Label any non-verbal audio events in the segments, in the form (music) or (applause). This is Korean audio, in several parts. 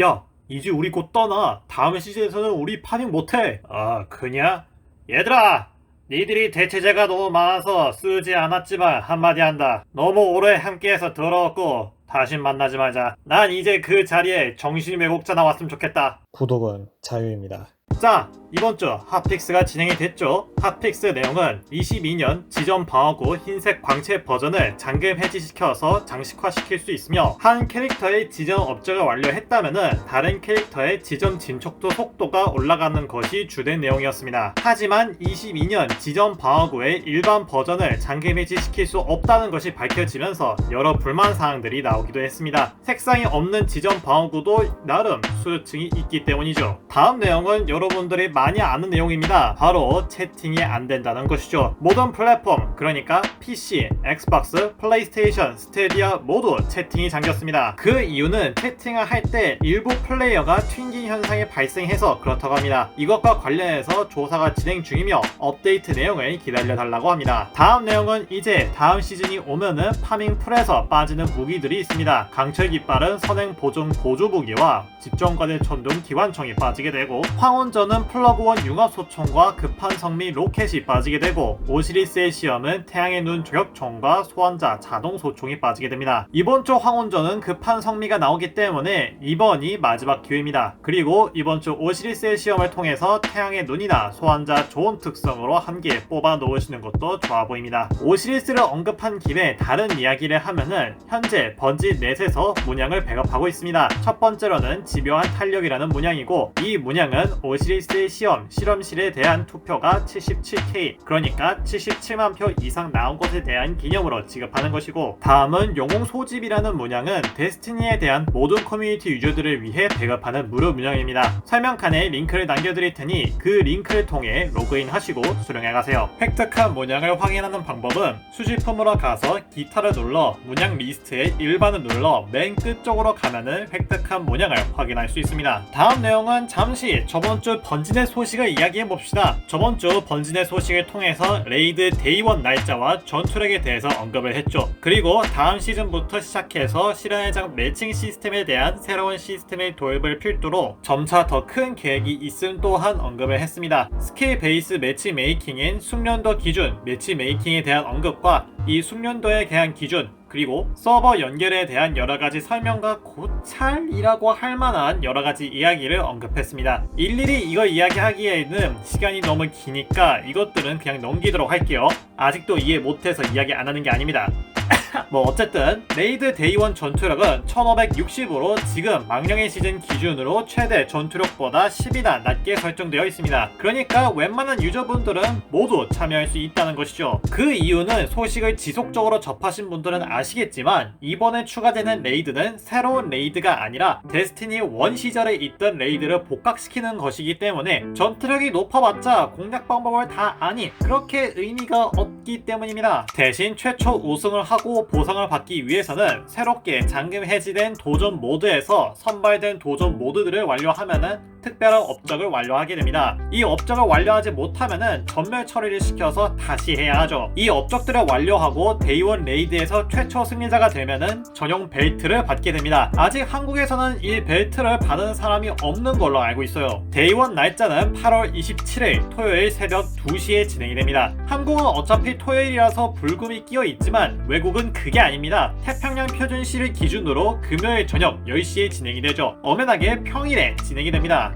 야, 이제 우리 곧 떠나. 다음 시즌에서는 우리 파밍 못해. 아, 그냐? 얘들아! 니들이 대체제가 너무 많아서 쓰지 않았지만 한마디 한다. 너무 오래 함께해서 더러웠고 다신 만나지 말자. 난 이제 그 자리에 정신 왜곡자 나왔으면 좋겠다. 구독은 자유입니다. 자, 이번 주 핫픽스가 진행이 됐죠. 핫픽스 내용은 22년 지점 방어구 흰색 광채 버전을 잠금 해지시켜서 장식화시킬 수 있으며 한 캐릭터의 지점 업적을 완료했다면 다른 캐릭터의 지점 진척도 속도가 올라가는 것이 주된 내용이었습니다. 하지만 22년 지점 방어구의 일반 버전을 잠금 해지시킬 수 없다는 것이 밝혀지면서 여러 불만 사항들이 나오기도 했습니다. 색상이 없는 지점 방어구도 나름 수요층이 있기 때문이죠. 다음 내용은 여러분들이 많이 아는 내용입니다. 바로 채팅이 안 된다는 것이죠. 모든 플랫폼, 그러니까 PC, 엑스박스, 플레이스테이션, 스테디아 모두 채팅이 잠겼습니다. 그 이유는 채팅을 할 때 일부 플레이어가 튕긴 현상이 발생해서 그렇다고 합니다. 이것과 관련해서 조사가 진행 중이며 업데이트 내용을 기다려달라고 합니다. 다음 내용은 이제 다음 시즌이 오면은 파밍 풀에서 빠지는 무기들이 있습니다. 강철 깃발은 선행 보존 보조 무기와 집정관의 천둥 기관 총이 빠지게 되고 황혼전은 플러그원 융합 소총과 급한 성미 로켓이 빠지게 되고 오시리스의 시험은 태양의 눈 저격총과 소환자 자동 소총이 빠지게 됩니다. 이번 주 황혼전은 급한 성미가 나오기 때문에 이번이 마지막 기회입니다. 그리고 이번 주 오시리스의 시험을 통해서 태양의 눈이나 소환자 좋은 특성으로 한 개 뽑아 놓으시는 것도 좋아 보입니다. 오시리스를 언급한 김에 다른 이야기를 하면은 현재 번지 넷에서 문양을 배급하고 있습니다. 첫 번째로는 집요한 탄력이라는 문양 이고 이 문양은 오시리스의 시험 실험실에 대한 투표가 77K 그러니까 77만 표 이상 나온 것에 대한 기념으로 지급하는 것이고 다음은 영웅 소집이라는 문양은 데스티니에 대한 모든 커뮤니티 유저들을 위해 배급하는 무료 문양입니다. 설명칸에 링크를 남겨드릴 테니 그 링크를 통해 로그인 하시고 수령해 가세요. 획득한 문양을 확인하는 방법은 수집품으로 가서 기타를 눌러 문양 리스트에 일반을 눌러 맨 끝쪽으로 가면은 획득한 문양을 확인할 수 있습니다. 다음 내용은 잠시 저번 주 번진의 소식을 이야기해 봅시다. 저번 주 번진의 소식을 통해서 레이드 데이원 날짜와 전투력에 대해서 언급을 했죠. 그리고 다음 시즌부터 시작해서 실현의 장 매칭 시스템에 대한 새로운 시스템의 도입을 필두로 점차 더 큰 계획이 있음 또한 언급을 했습니다. 스킬 베이스 매치 메이킹인 숙련도 기준 매치 메이킹에 대한 언급과 이 숙련도에 대한 기준 그리고 서버 연결에 대한 여러 가지 설명과 고찰이라고 할 만한 여러 가지 이야기를 언급했습니다. 일일이 이걸 이야기하기에는 시간이 너무 기니까 이것들은 그냥 넘기도록 할게요. 아직도 이해 못해서 이야기 안 하는 게 아닙니다. (laughs) 뭐 어쨌든 레이드 데이원 전투력은 1560으로 지금 망령의 시즌 기준으로 최대 전투력보다 10이나 낮게 설정되어 있습니다. 그러니까 웬만한 유저분들은 모두 참여할 수 있다는 것이죠. 그 이유는 소식을 지속적으로 접하신 분들은 아시겠지만 이번에 추가되는 레이드는 새로운 레이드가 아니라 데스티니 1 시절에 있던 레이드를 복각시키는 것이기 때문에 전투력이 높아봤자 공략 방법을 다 아니 그렇게 의미가 없기 때문입니다. 대신 최초 우승을 하고 보상을 받기 위해서는 새롭게 잠금 해지된 도전 모드에서 선발된 도전 모드들을 완료하면은 특별한 업적을 완료하게 됩니다. 이 업적을 완료하지 못하면은 전멸 처리를 시켜서 다시 해야 하죠. 이 업적들을 완료하고 데이원 레이드에서 최초 승리자가 되면은 전용 벨트를 받게 됩니다. 아직 한국에서는 이 벨트를 받은 사람이 없는 걸로 알고 있어요. 데이원 날짜는 8월 27일 토요일 새벽 2시에 진행이 됩니다. 한국은 어차피 토요일이라서 불금이 끼어 있지만 외국은 그게 아닙니다. 태평양 표준시를 기준으로 금요일 저녁 10시에 진행이 되죠. 엄연하게 평일에 진행이 됩니다.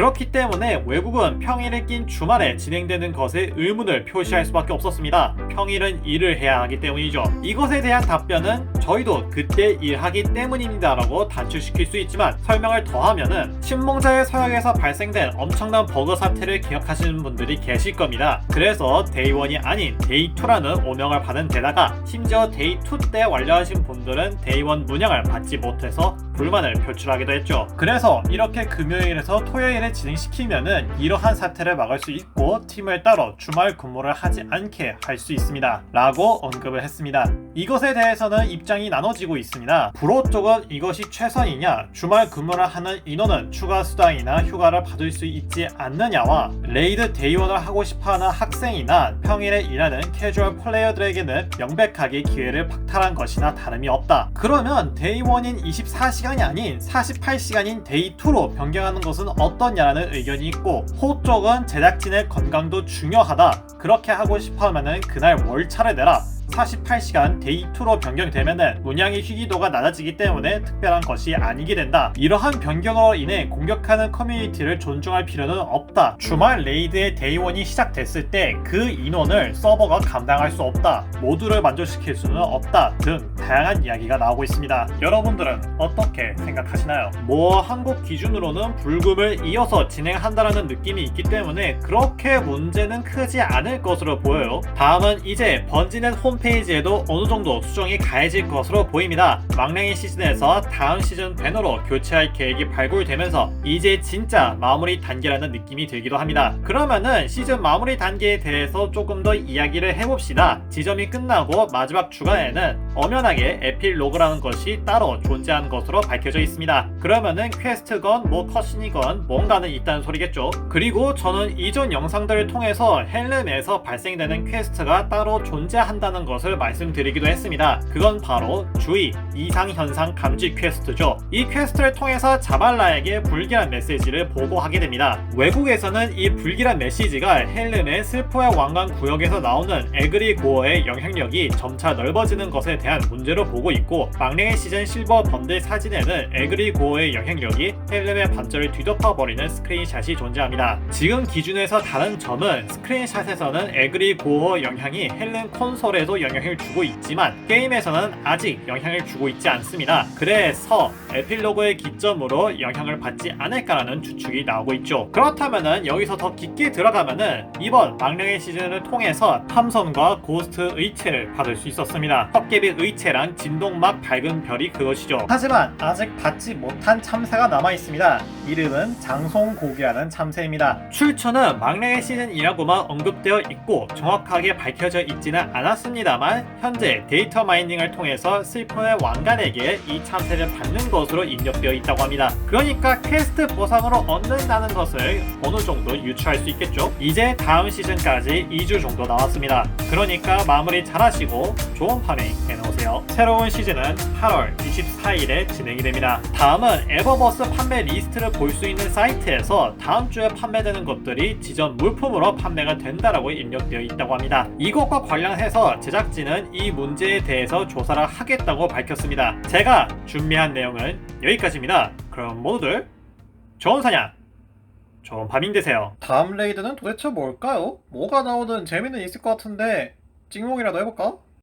그렇기 때문에 외국은 평일에 낀 주말에 진행되는 것에 의문을 표시할 수밖에 없었습니다. 평일은 일을 해야 하기 때문이죠. 이것에 대한 답변은 저희도 그때 일하기 때문입니다 라고 단축시킬 수 있지만 설명을 더하면은 신몽자의 서약에서 발생된 엄청난 버그 사태를 기억하시는 분들이 계실 겁니다. 그래서 데이1이 아닌 데이2라는 오명을 받은 데다가 심지어 데이2 때 완료하신 분들은 데이1 문양을 받지 못해서 불만을 표출하기도 했죠. 그래서 이렇게 금요일에서 토요일에 진행시키면은 이러한 사태를 막을 수 있고 팀을 따로 주말 근무를 하지 않게 할 수 있습니다. 라고 언급을 했습니다. 이것에 대해서는 입장이 나눠지고 있습니다. 브로 쪽은 이것이 최선이냐, 주말 근무를 하는 인원은 추가 수당이나 휴가를 받을 수 있지 않느냐와 레이드 대의원을 하고 싶어하는 학생이나 평일에 일하는 캐주얼 플레이어들에게는 명백하게 기회를 박탈한 것이나 다름이 없다. 그러면 데이원인 24시간이 아닌 48시간인 데이2로 변경하는 것은 어떠냐 라는 의견이 있고 호 쪽은 제작진의 건강도 중요하다. 그렇게 하고 싶어 하면은 그날 월차를 내라. 48시간 데이 2로 변경되면은 문양의 희귀도가 낮아지기 때문에 특별한 것이 아니게 된다. 이러한 변경으로 인해 공격하는 커뮤니티를 존중할 필요는 없다. 주말 레이드의 데이 1이 시작됐을 때 그 인원을 서버가 감당할 수 없다. 모두를 만족시킬 수는 없다. 등 다양한 이야기가 나오고 있습니다. 여러분들은 어떻게 생각하시나요? 뭐 한국 기준으로는 불금을 이어서 진행한다라는 느낌이 있기 때문에 그렇게 문제는 크지 않을 것으로 보여요. 다음은 이제 번지넷 홈 페이지에도 어느 정도 수정이 가해질 것으로 보입니다. 망랭이 시즌에서 다음 시즌 배너로 교체할 계획이 발굴되면서 이제 진짜 마무리 단계라는 느낌이 들기도 합니다. 그러면은 시즌 마무리 단계에 대해서 조금 더 이야기를 해봅시다. 지점이 끝나고 마지막 주간에는 엄연하게 에필로그라는 것이 따로 존재하는 것으로 밝혀져 있습니다. 그러면은 퀘스트건 뭐 컷신이건 뭔가는 있다는 소리겠죠. 그리고 저는 이전 영상들을 통해서 헬름에서 발생되는 퀘스트가 따로 존재한다는 것을 말씀드리기도 했습니다. 그건 바로 주의, 이상 현상 감지 퀘스트죠. 이 퀘스트를 통해서 자발라에게 불길한 메시지를 보고하게 됩니다. 외국에서는 이 불길한 메시지가 헬름의 슬퍼의 왕관 구역에서 나오는 에그리 고어의 영향력이 점차 넓어지는 것에 대한 문제로 보고 있고 망령의 시즌 실버 번들 사진에는 에그리 고어의 영향력이 헬름의 반절을 뒤덮어버리는 스크린샷이 존재합니다. 지금 기준에서 다른 점은 스크린샷에서는 에그리 고어 영향이 헬름 콘솔에도 영향을 주고 있지만 게임에서는 아직 영향 을 주고 있지 않습니다. 그래서 에필로그의 기점으로 영향을 받지 않을까라는 추측이 나오고 있죠. 그렇다면은 여기서 더 깊게 들어가면은 이번 망령의 시즌을 통해서 탐선과 고스트 의체를 받을 수 있었습니다. 헛개비 의체랑 진동막 밝은 별이 그것이죠. 하지만 아직 받지 못한 참새가 남아 있습니다. 이름은 장송고기라는 참새입니다. 출처는 망령의 시즌이라고만 언급되어 있고 정확하게 밝혀져 있지는 않았습니다만 현재 데이터 마이닝을 통해서 슬픔의 왕관에게 이 참새를 받는 것으로 입력되어 있다고 합니다. 그러니까 퀘스트 보상으로 얻는다는 것을 어느 정도 유추할 수 있겠죠. 이제 다음 시즌까지 2주 정도 남았습니다. 그러니까 마무리 잘하시고 좋은 파밍 해놓으세요. 새로운 시즌은 8월 24일에 진행이 됩니다. 다음은 에버버스 판매 리스트를 볼 수 있는 사이트에서 다음 주에 판매되는 것들이 지전 물품으로 판매가 된다라고 입력되어 있다고 합니다. 이것과 관련해서 제작진은 이 문제에 대해서 조사를 하겠다 고 밝혔습니다. 제가 준비한 내용은 여기까지입니다. 그럼 모두들 좋은 사냥, 좋은 파밍 되세요. 다음 레이드는 도대체 뭘까요? 뭐가 나오든 재미는 있을 것 같은데 찍목이라도 해볼까?